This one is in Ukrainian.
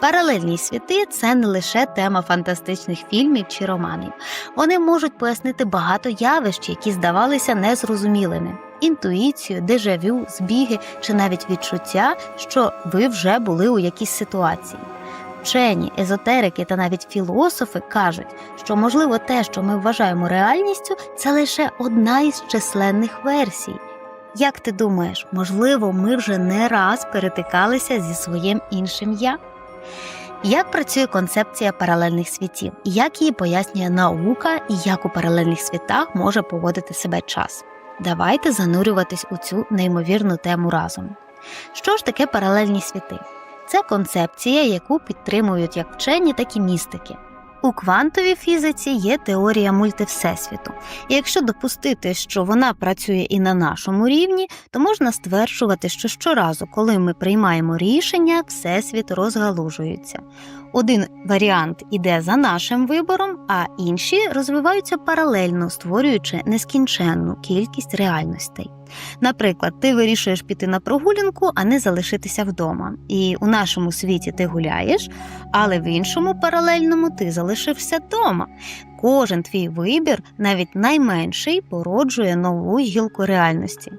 Паралельні світи це не лише тема фантастичних фільмів чи романів. Вони можуть пояснити багато явищ, які здавалися незрозумілими. Інтуїцію, дежавю, збіги чи навіть відчуття, що ви вже були у якійсь ситуації. Вчені, езотерики та навіть філософи кажуть, що можливо те, що ми вважаємо реальністю, це лише одна із численних версій. Як ти думаєш, можливо, ми вже не раз перетикалися зі своїм іншим я? Як працює концепція паралельних світів, як її пояснює наука і як у паралельних світах може поводити себе час? Давайте занурюватись у цю неймовірну тему разом. Що ж таке паралельні світи? Це концепція, яку підтримують як вчені, так і містики. У квантовій фізиці є теорія мультивсесвіту, і якщо допустити, що вона працює і на нашому рівні, то можна стверджувати, що щоразу, коли ми приймаємо рішення, всесвіт розгалужується. Один варіант іде за нашим вибором, а інші розвиваються паралельно, створюючи нескінченну кількість реальностей. Наприклад, ти вирішуєш піти на прогулянку, а не залишитися вдома. І у нашому світі ти гуляєш, але в іншому паралельному ти залишився вдома. Кожен твій вибір, навіть найменший, породжує нову гілку реальності.